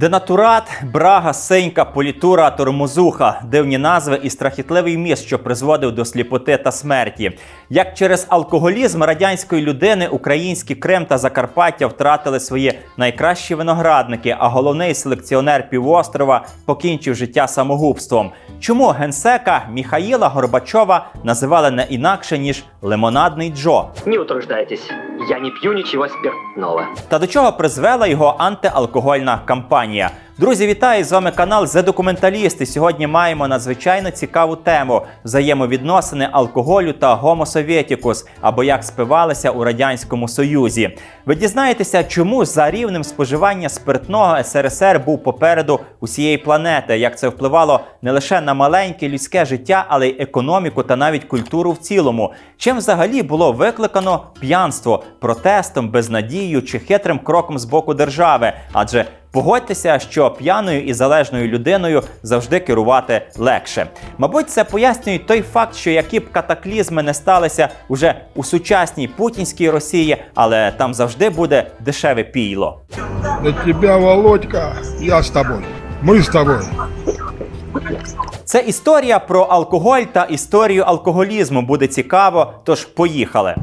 Денатурат, брага, синька, політура, тормозуха, дивні назви і страхітливий міст, що призводив до сліпоти та смерті. Як через алкоголізм радянської людини українські Крим та Закарпаття втратили свої найкращі виноградники, а головний селекціонер півострова покінчив життя самогубством. Чому генсека Міхаїла Горбачова називали не інакше ніж лимонадний Джо? Не утруждайтесь, я не пью ничего спиртного. Та до чого призвела його антиалкогольна кампанія? Друзі, вітаю! З вами канал «Зе Документаліст» і Сьогодні маємо надзвичайно цікаву тему взаємовідносини алкоголю та гомосовєтікус, або як спивалися у радянському союзі. Ви дізнаєтеся, чому за рівнем споживання спиртного СРСР був попереду усієї планети, як це впливало не лише на маленьке людське життя, але й економіку та навіть культуру в цілому. Чим взагалі було викликано п'янство протестом, безнадією чи хитрим кроком з боку держави? Адже Погодьтеся, що п'яною і залежною людиною завжди керувати легше. Мабуть, це пояснює той факт, що які б катаклізми не сталися уже у сучасній путінській Росії, але там завжди буде дешеве пійло. Для тебя, Володька, я с тобой. Мы с тобой. Це історія про алкоголь та історію алкоголізму. Буде цікаво, тож поїхали.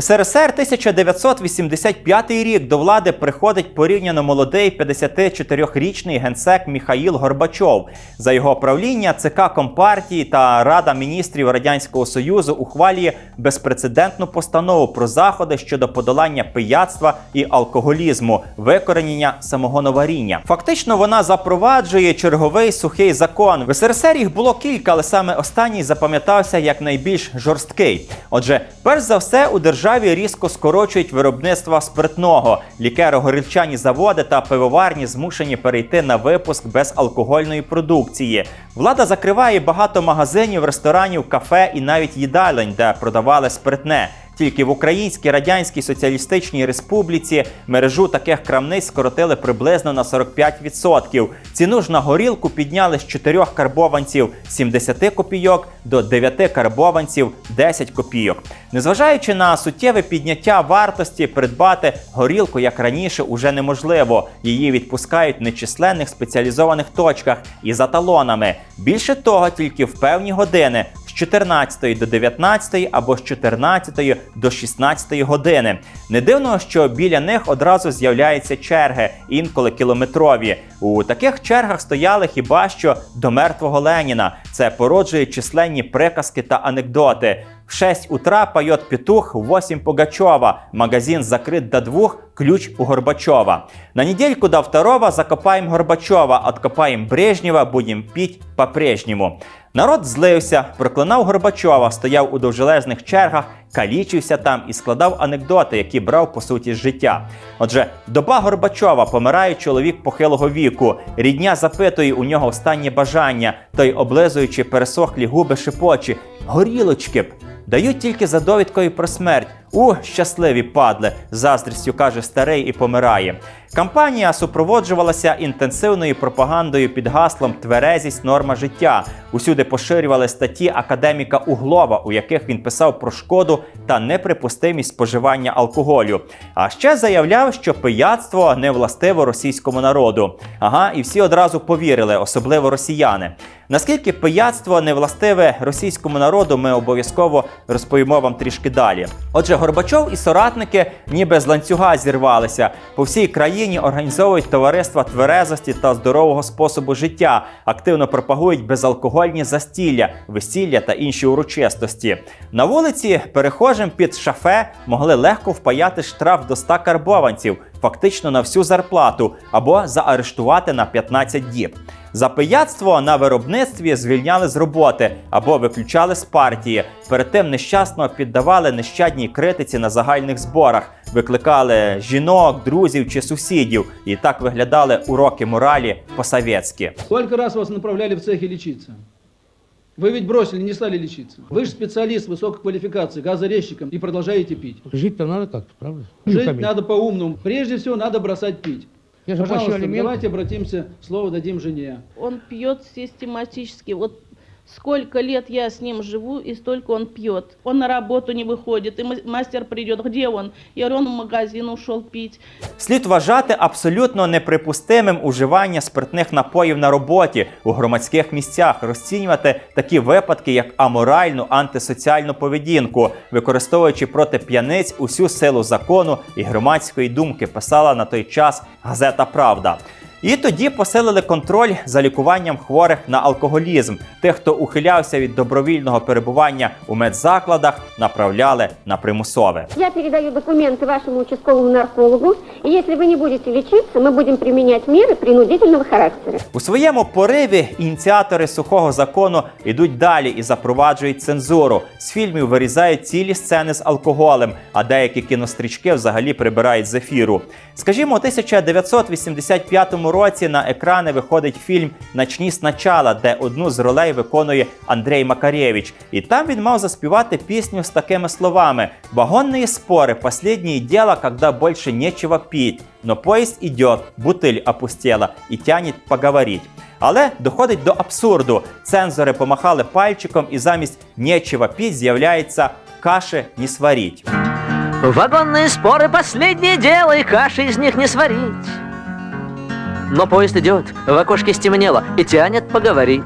СРСР 1985 рік до влади приходить порівняно молодий 54-річний генсек Міхаїл Горбачов. За його правління ЦК Компартії та Рада міністрів Радянського Союзу ухвалює безпрецедентну постанову про заходи щодо подолання пияцтва і алкоголізму, викоренення самогоноваріння. Фактично, вона запроваджує черговий сухий закон. В СРСР їх було кілька, але саме останній запам'ятався як найбільш жорсткий. Отже, перш за все, у державі різко скорочують виробництво спиртного. Лікеро-горільчані заводи та пивоварні змушені перейти на випуск безалкогольної продукції. Влада закриває багато магазинів, ресторанів, кафе і навіть їдалень, де продавали спиртне. Тільки в Українській Радянській Соціалістичній Республіці мережу таких крамниць скоротили приблизно на 45%. Ціну ж на горілку підняли з 4 карбованців 70 копійок до 9 карбованців 10 копійок. Незважаючи на суттєве підняття вартості, придбати горілку як раніше уже неможливо. Її відпускають в нечисленних спеціалізованих точках і за талонами. Більше того, тільки в певні години 14 до 19 або з 14 до 16 години. Не дивно, що біля них одразу з'являються черги, інколи кілометрові. У таких чергах стояли хіба що до мертвого Леніна. Це породжує численні приказки та анекдоти. В 6 утра поет петух, в 8 Пугачева. Магазин закрыт до двух, ключ у Горбачева. На недельку до второго закопаем Горбачева, откопаем Брежнева, будем пить по-прежнему. Народ злився, проклинав Горбачова, стояв у довжелезних чергах, калічився там і складав анекдоти, які брав по суті з життя. Отже, доба Горбачова помирає чоловік похилого віку. Рідня запитує у нього останнє бажання, той, облизуючи пересохлі губи, шипочі, горілочки б. Дають тільки за довідкою про смерть. У щасливі падли, заздрістю каже старий і помирає. Кампанія супроводжувалася інтенсивною пропагандою під гаслом Тверезість норма життя. Усюди поширювали статті академіка Углова, у яких він писав про шкоду та неприпустимість споживання алкоголю. А ще заявляв, що пияцтво не властиво російському народу. Ага, і всі одразу повірили, особливо росіяни. Наскільки пияцтво не властиве російському народу, ми обов'язково розповімо вам трішки далі. Отже, Горбачов і соратники ніби з ланцюга зірвалися. По всій країні організовують товариства тверезості та здорового способу життя, активно пропагують безалкогольні застілля, весілля та інші урочистості. На вулиці перехожим під шафе могли легко впаяти штраф до 100 карбованців, фактично на всю зарплату, або заарештувати на 15 діб. За пияцтво на виробництві звільняли з роботи або виключали з партії. Перед тим нещасно піддавали нещадній критиці на загальних зборах, викликали жінок, друзів чи сусідів. І так виглядали уроки моралі по-совєтськи. Сколько раз вас направляли в цехи лечиться? Вы ведь бросили, не стали лечиться. Вы же специалист высокой квалификации, газорезчиком, и продолжаете пить. Жить-то надо как-то, правда? Жить Камень. надо по-умному. Прежде всего, надо бросать пить. Я Пожалуйста, давайте обратимся, слово дадим жене. Он пьет систематически. Вот Сколько лет я с ним живу, и столько он пьет. Он на работу не выходит, и ма- мастер придет, где он? Я говорю, он в магазин ушел пить. Слід вважати абсолютно неприпустимим уживання спиртних напоїв на роботі у громадських місцях, розцінювати такі випадки як аморальну антисоціальну поведінку, використовуючи проти п'яниць усю силу закону і громадської думки, писала на той час газета Правда. І тоді посилили контроль за лікуванням хворих на алкоголізм. Тих, хто ухилявся від добровільного перебування у медзакладах, направляли на примусове. Я передаю документы вашему участковому наркологу, и если вы не будете лечиться, мы будем применять меры принудительного характера. У своєму пориві ініціатори сухого закону йдуть далі і запроваджують цензуру. З фільмів вирізають цілі сцени з алкоголем, а деякі кінострічки взагалі прибирають з ефіру. Скажімо, у 1985 році на екрани виходить фільм Начні спочатку, де одну з ролей виконує Андрей Макарєвич. І там він мав заспівати пісню з такими словами: Вагонні спори, последнее дело, когда больше нечего пить. Но поезд идет, бутыль опустела и тянет поговорить. Але доходить до абсурду. Цензори помахали пальчиком, і замість нечего піть з'являється каші не сваріть. Вагонные споры последнее дело, и каши из них не сварить. Но поезд идет, в окошке стемнело и тянет поговорить.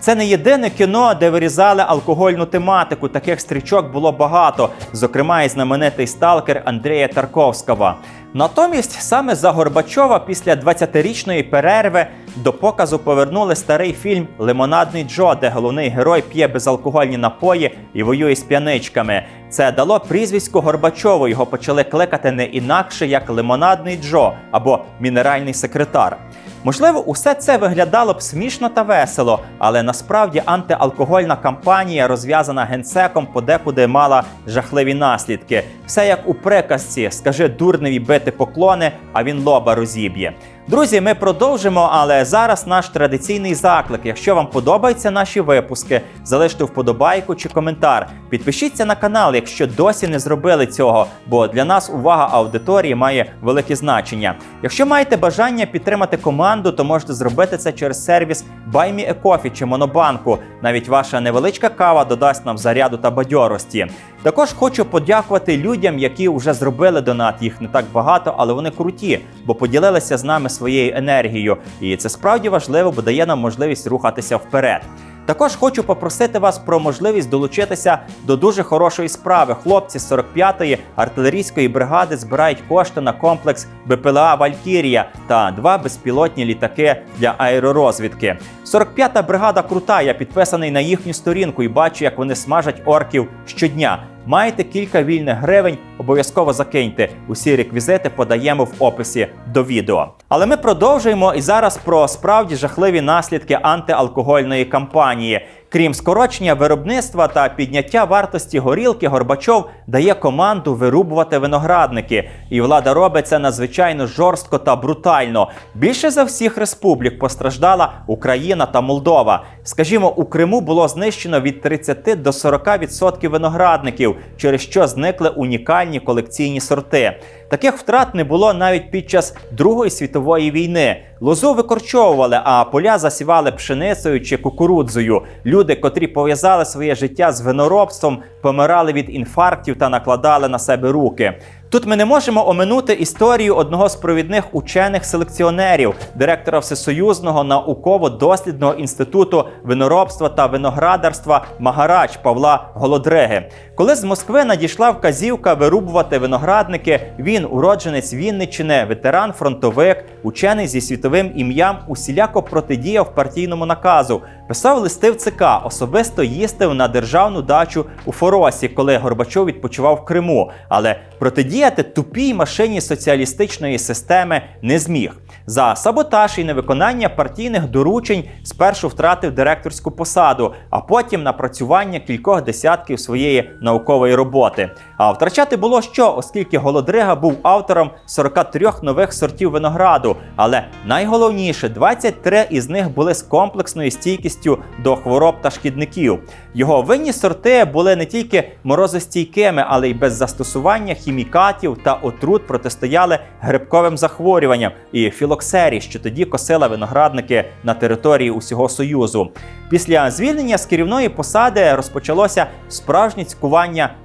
Це не єдине кіно, де вирізали алкогольну тематику. Таких стрічок було багато, зокрема і знаменитий сталкер Андрія Тарковського. Натомість саме за Горбачова після 20-річної перерви до показу повернули старий фільм Лимонадний Джо, де головний герой п'є безалкогольні напої і воює з п'яничками. Це дало прізвисько Горбачову. Його почали кликати не інакше як Лимонадний Джо або Мінеральний секретар. Можливо, усе це виглядало б смішно та весело, але насправді антиалкогольна кампанія, розв'язана генсеком, подекуди мала жахливі наслідки. Все як у приказці: скажи дурневі бити поклони, а він лоба розіб'є. Друзі, ми продовжимо, але зараз наш традиційний заклик. Якщо вам подобаються наші випуски, залиште вподобайку чи коментар. Підпишіться на канал, якщо досі не зробили цього, бо для нас увага аудиторії має велике значення. Якщо маєте бажання підтримати команду, то можете зробити це через сервіс BuyMeACoffee чи Монобанку. Навіть ваша невеличка кава додасть нам заряду та бадьорості. Також хочу подякувати людям, які вже зробили донат. Їх не так багато, але вони круті, бо поділилися з нами своєю енергією. І це справді важливо, бо дає нам можливість рухатися вперед. Також хочу попросити вас про можливість долучитися до дуже хорошої справи. Хлопці з 45-ї артилерійської бригади збирають кошти на комплекс БПЛА Валькірія та два безпілотні літаки для аеророзвідки. 45-та бригада крута. Я підписаний на їхню сторінку і бачу, як вони смажать орків щодня. Маєте кілька вільних гривень, обов'язково закиньте. Усі реквізити подаємо в описі до відео. Але ми продовжуємо і зараз про справді жахливі наслідки антиалкогольної кампанії. Крім скорочення виробництва та підняття вартості горілки, Горбачов дає команду вирубувати виноградники. І влада робить це надзвичайно жорстко та брутально. Більше за всіх республік постраждала Україна та Молдова. Скажімо, у Криму було знищено від 30 до 40% виноградників, через що зникли унікальні колекційні сорти. Таких втрат не було навіть під час Другої світової війни. Лозу викорчовували, а поля засівали пшеницею чи кукурудзою. Люди, котрі пов'язали своє життя з виноробством, помирали від інфарктів та накладали на себе руки. Тут ми не можемо оминути історію одного з провідних учених-селекціонерів, директора Всесоюзного науково-дослідного інституту виноробства та виноградарства Магарач Павла Голодриги. Коли з Москви надійшла вказівка вирубувати виноградники, він, уродженець Вінниччини, ветеран, фронтовик, учений зі світовим ім'ям, усіляко протидіяв партійному наказу, писав листи в ЦК, особисто їздив на державну дачу у Форосі, коли Горбачов відпочивав в Криму. Але протидіяти тупій машині соціалістичної системи не зміг. За саботаж і невиконання партійних доручень спершу втратив директорську посаду, а потім напрацювання кількох десятків своєї наукової роботи. А втрачати було що, оскільки Голодрига був автором 43 нових сортів винограду. Але найголовніше, 23 із них були з комплексною стійкістю до хвороб та шкідників. Його винні сорти були не тільки морозостійкими, але й без застосування хімікатів та отрут протистояли грибковим захворюванням і філоксері, що тоді косила виноградники на території усього Союзу. Після звільнення з керівної посади розпочалося справжнє цькування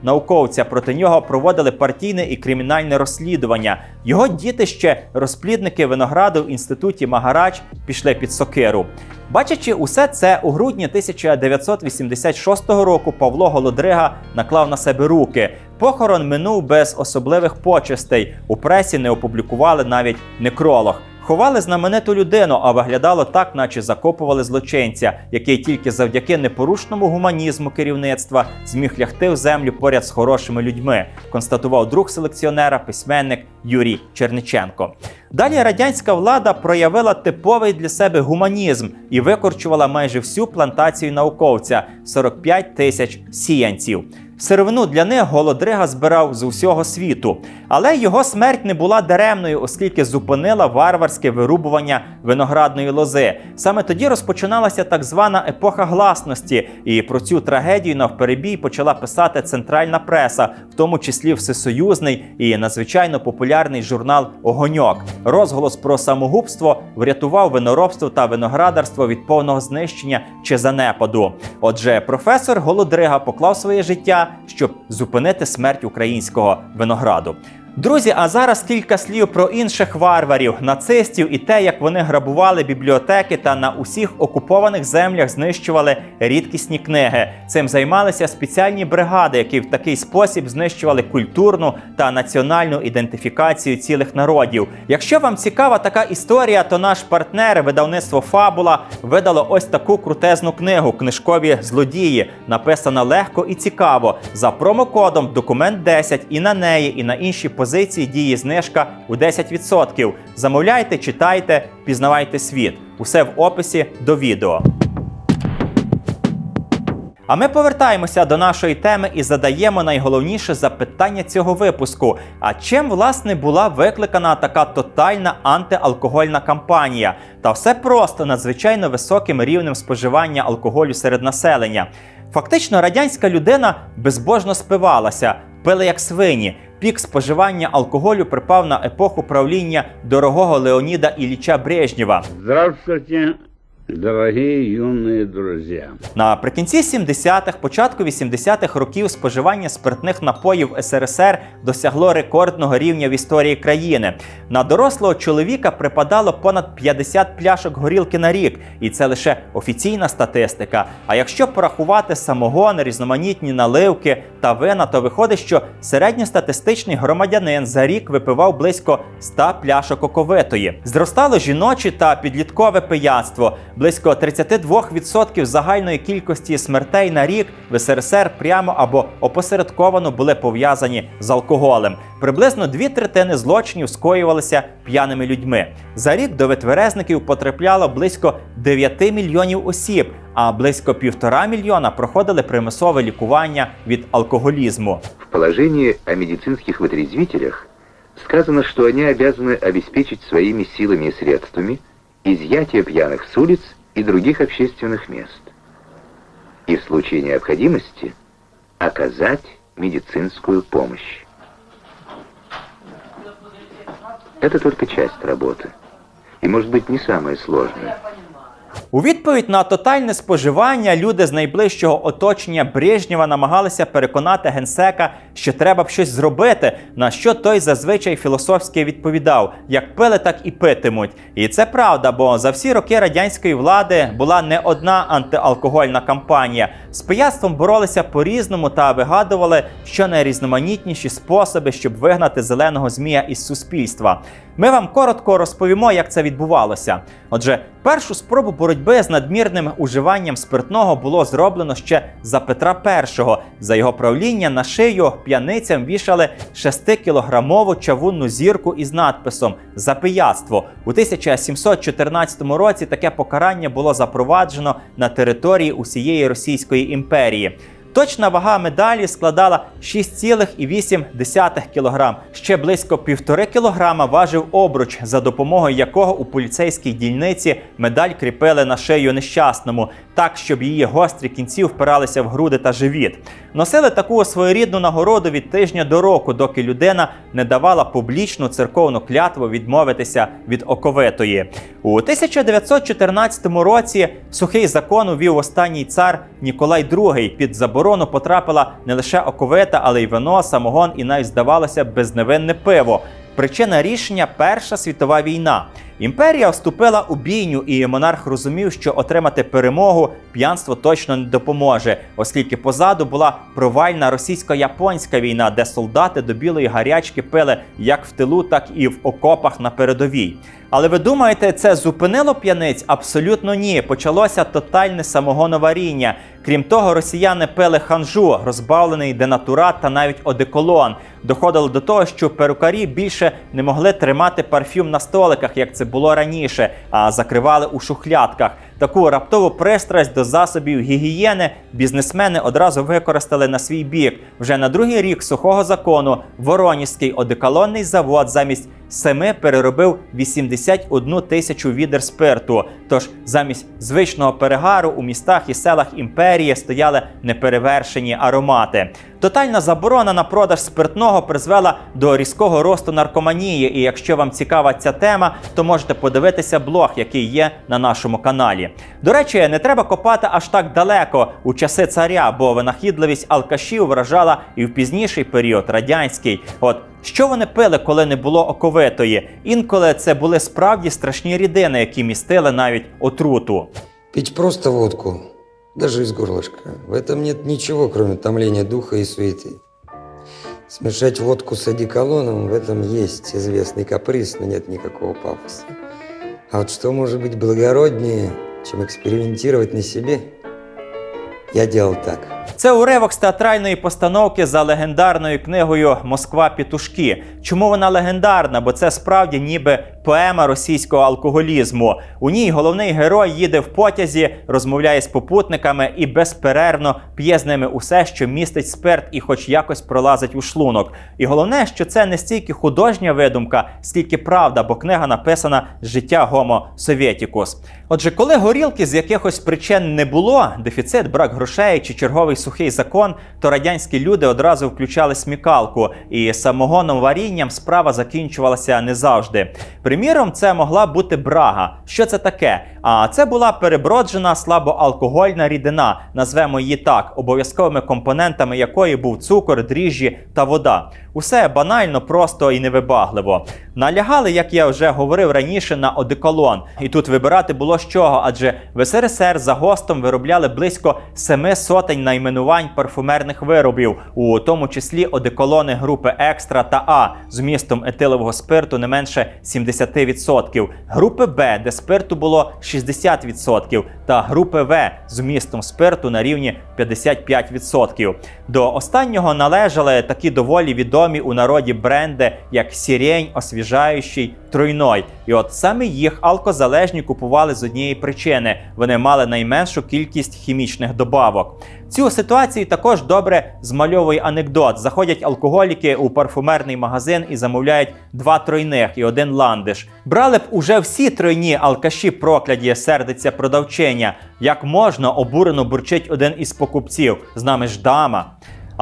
науковця. Проти нього проводили партійне і кримінальне розслідування. Його дітище, розплідники винограду в інституті Магарач, пішли під сокиру. Бачачи усе це, у грудні 1986 року Павло Голодрига наклав на себе руки. Похорон минув без особливих почестей. У пресі не опублікували навіть некролог. Ховали знамениту людину, а виглядало так, наче закопували злочинця, який тільки завдяки непорушному гуманізму керівництва зміг лягти в землю поряд з хорошими людьми, констатував друг селекціонера, письменник Юрій Черниченко. Далі радянська влада проявила типовий для себе гуманізм і викорчувала майже всю плантацію науковця 45 тисяч сіянців. Сировину для них Голодрига збирав з усього світу, але його смерть не була даремною, оскільки зупинила варварське вирубування виноградної лози. Саме тоді розпочиналася так звана епоха гласності, і про цю трагедію навперебій почала писати центральна преса, в тому числі всесоюзний і надзвичайно популярний журнал Огоньок. Розголос про самогубство врятував виноробство та виноградарство від повного знищення чи занепаду. Отже, професор Голодрига поклав своє життя, щоб зупинити смерть українського винограду. Друзі, а зараз кілька слів про інших варварів, нацистів і те, як вони грабували бібліотеки та на усіх окупованих землях знищували рідкісні книги. Цим займалися спеціальні бригади, які в такий спосіб знищували культурну та національну ідентифікацію цілих народів. Якщо вам цікава така історія, то наш партнер, видавництво Фабула, видало ось таку крутезну книгу Книжкові злодії, написана легко і цікаво за промокодом Документ 10 і на неї, і на інші позиції діє знижка у 10%. Замовляйте, читайте, пізнавайте світ. Усе в описі до відео. А ми повертаємося до нашої теми і задаємо найголовніше запитання цього випуску: а чим власне була викликана така тотальна антиалкогольна кампанія? Та все просто надзвичайно високим рівнем споживання алкоголю серед населення. Фактично, радянська людина безбожно спивалася, пили як свині. Пік споживання алкоголю припав на епоху правління дорогого Леоніда Ілліча Брежнєва. Здравствуйте, дорогие юные друзья. Наприкінці 70-х, початку 80-х років споживання спиртних напоїв СРСР досягло рекордного рівня в історії країни. На дорослого чоловіка припадало понад 50 пляшок горілки на рік, і це лише офіційна статистика. А якщо порахувати самогон, різноманітні наливки та вина, то виходить, що середньостатистичний громадянин за рік випивав близько 100 пляшок оковитої. Зростало жіноче та підліткове пияцтво. Близько 32% загальної кількості смертей на рік в СРСР прямо або опосередковано були пов'язані з алкоголем. Приблизно дві третини злочинів скоювалися п'яними людьми. За рік до витверезників потрапляло близько 9 мільйонів осіб, а близько півтора мільйона проходили примусове лікування від алкоголізму. В положении о медицинских вытрезвителях сказано, что они обязаны обеспечить своими силами и средствами изъятие пьяных с улиц и других общественных мест. И в случае необходимости оказать медицинскую помощь. Это только часть работы. И может быть не самая сложная. У відповідь на тотальне споживання люди з найближчого оточення Брежнєва намагалися переконати генсека, що треба б щось зробити, на що той зазвичай філософськи відповідав: як пили, так і питимуть. І це правда, бо за всі роки радянської влади була не одна антиалкогольна кампанія. З пияцтвом боролися по-різному та вигадували що найрізноманітніші способи, щоб вигнати зеленого змія із суспільства. Ми вам коротко розповімо, як це відбувалося. Отже, першу спробу боротьби з надмірним уживанням спиртного було зроблено ще за Петра І. За його правління на шию п'яницям вішали 6-кілограмову чавунну зірку із надписом за пияцтво. У 1714 році таке покарання було запроваджено на території усієї Російської імперії. Точна вага медалі складала 6,8 кг. Ще близько 1,5 кг важив обруч, за допомогою якого у поліцейській дільниці медаль кріпили на шию нещасному, так щоб її гострі кінці впиралися в груди та живіт. Носили таку своєрідну нагороду від тижня до року, доки людина не давала публічну церковну клятву відмовитися від оковитої. У 1914 році сухий закон увів останній цар Ніколай II. Під заборону потрапила не лише оковита, але й вино, самогон і навіть здавалося безневинне пиво. Причина рішення Перша світова війна. Імперія вступила у бійню, і монарх розумів, що отримати перемогу п'янство точно не допоможе, оскільки позаду була провальна російсько-японська війна, де солдати до білої гарячки пили як в тилу, так і в окопах на передовій. Але ви думаєте, це зупинило п'яниць? Абсолютно ні. Почалося тотальне самогоноваріння. Крім того, росіяни пили ханжу, розбавлений денатурат та навіть одеколон. Доходило до того, що перукарі більше не могли тримати парфюм на столиках, як це було раніше, а закривали у шухлядках. Таку раптову пристрасть до засобів гігієни бізнесмени одразу використали на свій бік. Вже на другий рік сухого закону Воронізький одеколонний завод замість семи переробив 81 тисячу відер спирту. Тож замість звичного перегару у містах і селах імперії стояли неперевершені аромати. Тотальна заборона на продаж спиртного призвела до різкого росту наркоманії. І якщо вам цікава ця тема, то можете подивитися блог, який є на нашому каналі. До речі, не треба копати аж так далеко у часи царя, бо винахідливість алкашів вражала і в пізніший період радянський. От що вони пили, коли не було оковитої? Інколи це були справді страшні рідини, які містили навіть отруту. Пить просто водку, даже из горлышка. В этом нет ничего, кроме томления духа и суеты. Смешать водку с одеколоном, в этом есть известный каприз, но нет никакого пафоса. А вот что может быть благороднее, чем экспериментировать на себе? Я делал так. Це уривок з театральної постановки за легендарною книгою Москва пітушки. Чому вона легендарна? Бо це справді ніби поема російського алкоголізму. У ній головний герой їде в потязі, розмовляє з попутниками і безперервно п'є з ними усе, що містить спирт і хоч якось пролазить у шлунок. І головне, що це не стільки художня видумка, скільки правда, бо книга написана з життя Гомо Совєтікус. Отже, коли горілки з якихось причин не було, дефіцит, брак грошей чи черговий сухий закон, то радянські люди одразу включали смікалку, і самогоном варінням справа закінчувалася не завжди. Приміром, це могла бути брага. Що це таке? А це була переброджена слабоалкогольна рідина, назвемо її так, обов'язковими компонентами якої був цукор, дріжджі та вода. Усе банально, просто і невибагливо. Налягали, як я вже говорив раніше, на одеколон. І тут вибирати було з чого, адже в СРСР за гостом виробляли близько семи сотень найменувань парфумерних виробів, у тому числі одеколони групи Екстра та А з вмістом етилового спирту не менше 70%, групи Б, де спирту було 60%, та групи В з вмістом спирту на рівні 55%. До останнього належали такі доволі відомі у народі бренди, як Сірень, освіжаючий, Тройной. І от саме їх алкозалежні купували з однієї причини: вони мали найменшу кількість хімічних добавок. Цю ситуацію також добре змальовує анекдот. Заходять алкоголіки у парфумерний магазин і замовляють два тройних і один ландиш. Брали б уже всі тройні алкаші прокляді, сердиться продавчиня. Як можна обурено бурчить один із покупців. З нами ж дама.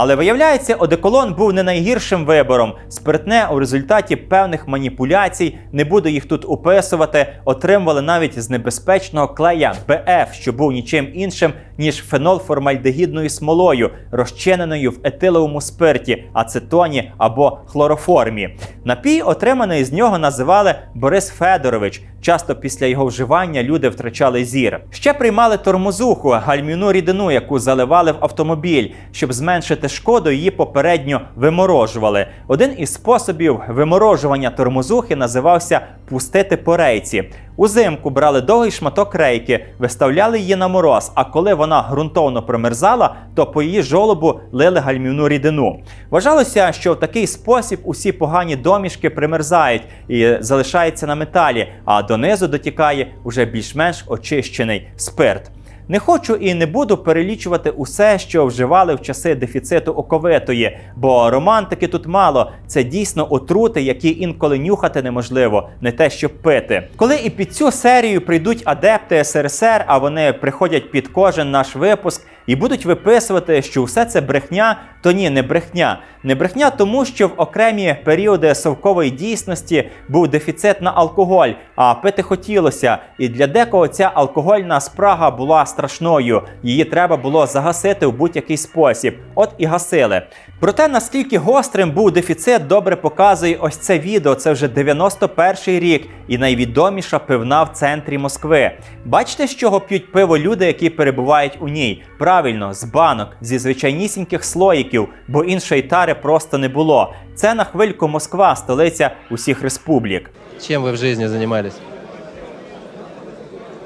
Але виявляється, одеколон був не найгіршим вибором. Спиртне у результаті певних маніпуляцій, не буду їх тут описувати, отримували навіть з небезпечного клея БФ, що був нічим іншим, ніж фенолформальдегідною смолою, розчиненою в етиловому спирті, ацетоні або хлороформі. Напій, отриманий з нього, називали Борис Федорович. Часто після його вживання люди втрачали зір. Ще приймали тормозуху, гальмівну рідину, яку заливали в автомобіль, щоб зменшити шкоду, її попередньо виморожували. Один із способів виморожування тормозухи називався пустити по рейці. Узимку брали довгий шматок рейки, виставляли її на мороз. А коли вона ґрунтовно промерзала, то по її жолобу лили гальмівну рідину. Вважалося, що в такий спосіб усі погані домішки примерзають і залишаються на металі, а донизу дотікає уже більш-менш очищений спирт. Не хочу і не буду перелічувати усе, що вживали в часи дефіциту оковитої, бо романтики тут мало. Це дійсно отрути, які інколи нюхати неможливо, не те, щоб пити. Коли і під цю серію прийдуть адепти СРСР, а вони приходять під кожен наш випуск і будуть виписувати, що все це брехня, то ні, не брехня. Не брехня, тому що в окремі періоди совкової дійсності був дефіцит на алкоголь, а пити хотілося. І для декого ця алкогольна спрага була страшною. Її треба було загасити в будь-який спосіб. От і гасили. Проте наскільки гострим був дефіцит, добре показує ось це відео. Це вже 91-й рік і найвідоміша пивна в центрі Москви. Бачите, з чого п'ють пиво люди, які перебувають у ній? Правильно, з банок, зі звичайнісіньких слоїків, бо іншої тари просто не було. Це на хвильку Москва, столиця усіх республік. Чем вы в жизни занимались?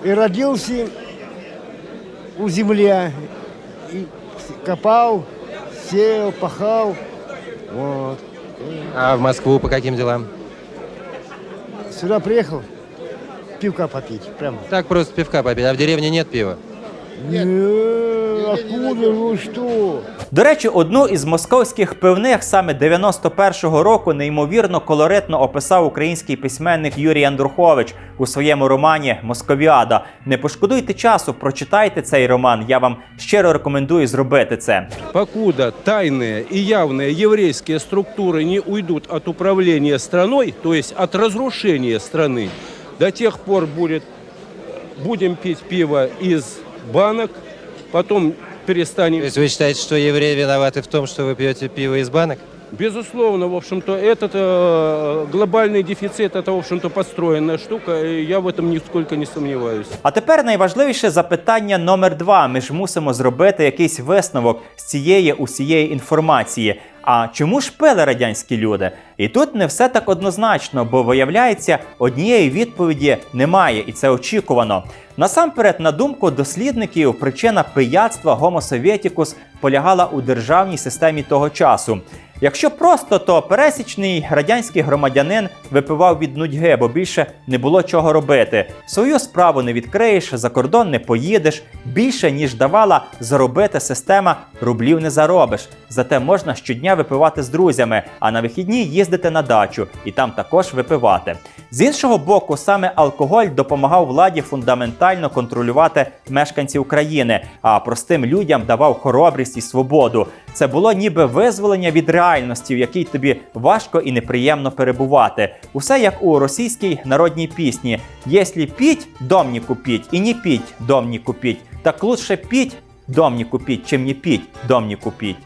И родился у земля, и копал, сеял, пахал. Вот. А в Москву по каким делам? Сюда приехал пивка попить. Прям. Так просто пивка попить, а в деревне нет пива. Нет. откуда вы что? До речі, одну із московських пивних саме 91-го року неймовірно колоритно описав український письменник Юрій Андрухович у своєму романі Московіада. Не пошкодуйте часу, прочитайте цей роман. Я вам щиро рекомендую зробити це. Покуда тайные и явные еврейские структуры не уйдут от управления страной, то есть от разрушения страны, до тех пор будет, будем пить пиво из банок, потом перестанем... То есть вы считаете, что евреи виноваты в том, что вы пьете пиво из банок? Безусловно, в общем-то, этот э, глобальный дефицит, это, в общем-то, построенная штука, и я в этом нисколько не сомневаюсь. А тепер найважливіше запитання номер два. Ми ж мусимо зробити якийсь висновок з цієї усієї інформації. А чому ж пили радянські люди? І тут не все так однозначно, бо виявляється, однієї відповіді немає, і це очікувано. Насамперед, на думку дослідників, причина пияцтва Sovieticus полягала у державній системі того часу. Якщо просто, то пересічний радянський громадянин випивав від нудьги, бо більше не було чого робити. Свою справу не відкриєш, за кордон не поїдеш. Більше ніж давала заробити система, рублів не заробиш. Зате можна щодня випивати з друзями, а на вихідні їздити на дачу і там також випивати. З іншого боку, саме алкоголь допомагав владі фундаментально контролювати мешканців країни, а простим людям давав хоробрість і свободу. Це було ніби визволення від реальності, в якій тобі важко і неприємно перебувати. Усе як у російській народній пісні: «Єслі піть, дом не купіть, і не піть, дом не купіть. Так лучше піть, дом не купіть, чим не піть, дом не купіть.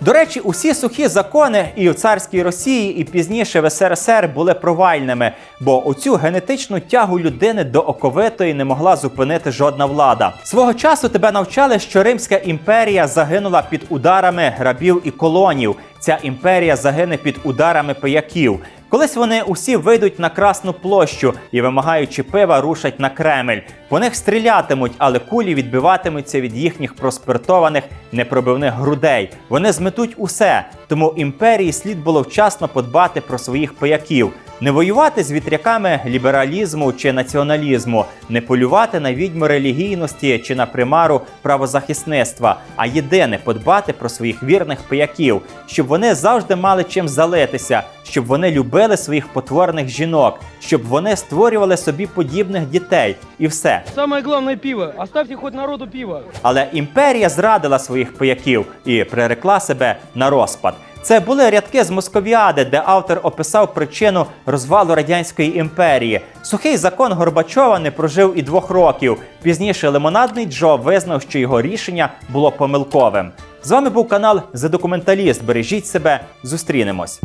До речі, усі сухі закони і в царській Росії, і пізніше в СРСР були провальними, бо оцю генетичну тягу людини до оковитої не могла зупинити жодна влада. Свого часу тебе навчали, що Римська імперія загинула під ударами грабів і колонів. Ця імперія загине під ударами пияків. Колись вони усі вийдуть на Красну площу і, вимагаючи пива, рушать на Кремль. По них стрілятимуть, але кулі відбиватимуться від їхніх проспиртованих непробивних грудей. Вони зметуть усе. Тому імперії слід було вчасно подбати про своїх пияків. Не воювати з вітряками лібералізму чи націоналізму, не полювати на відьму релігійності чи на примару правозахисництва, а єдине подбати про своїх вірних пияків, щоб вони завжди мали чим залитися, щоб вони любили своїх потворних жінок, щоб вони створювали собі подібних дітей, і все. Самое главное пиво. Оставьте хоть народу пиво. Але імперія зрадила своїх пияків і прирекла себе на розпад. Це були рядки з Московіади, де автор описав причину розвалу радянської імперії. Сухий закон Горбачова не прожив і двох років. Пізніше лимонадний Джо визнав, що його рішення було помилковим. З вами був канал The Документаліст. Бережіть себе, зустрінемось.